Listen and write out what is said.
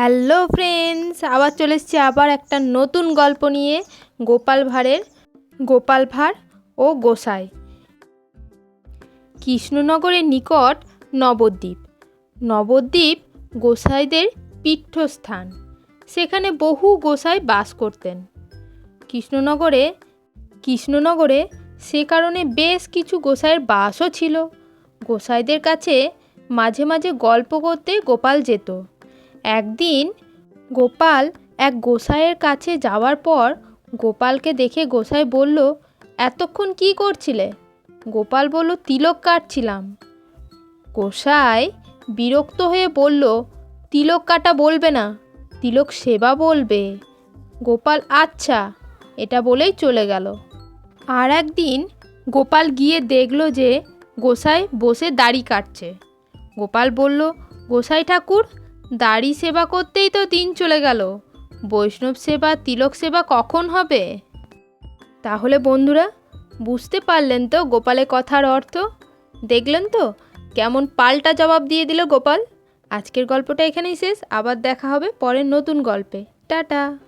Hello friends, আবার চলে এসেছি আবার একটা নতুন গল্প নিয়ে গোপাল ভাঁড়ের, গোপাল ভাঁড় ও গোসাই। কৃষ্ণনগরের নিকট নবদ্বীপ। নবদ্বীপ গোসাইদের পীঠস্থান। সেখানে বহু গোসাই বাস করতেন। কৃষ্ণনগরে কৃষ্ণনগরে সে কারণে বেশ কিছু গোসাইয়ের বাসও ছিল। গোসাইদের কাছে মাঝে মাঝে গল্প করতে গোপাল যেত। একদিন গোপাল এক গোসাইয়ের কাছে যাওয়ার পর গোপালকে দেখে গোসাই বলল, এতক্ষণ কি করছিলে? গোপাল বলল, তিলক কাটছিলাম। গোসাই বিরক্ত হয়ে বলল, তিলক কাটা বলবে না, তিলক সেবা বলবে। গোপাল আচ্ছা। এটা বলেই চলে গেল। আর একদিন গোপাল গিয়ে দেখল যে গোসাই বসে দাড়ি কাটছে। গোপাল বলল, গোসাই ঠাকুর দাড়ি সেবা করতেই তো দিন চলে গেল। বৈষ্ণব সেবা, তিলক সেবা কখন হবে? তাহলে বন্ধুরা, বুঝতে পারলেন তো গোপালের কথার অর্থ? দেখলেন তো কেমন পাল্টা জবাব দিয়ে দিল গোপাল? আজকের গল্পটা এখানেই শেষ, আবার দেখা হবে পরের নতুন গল্পে। টাটা।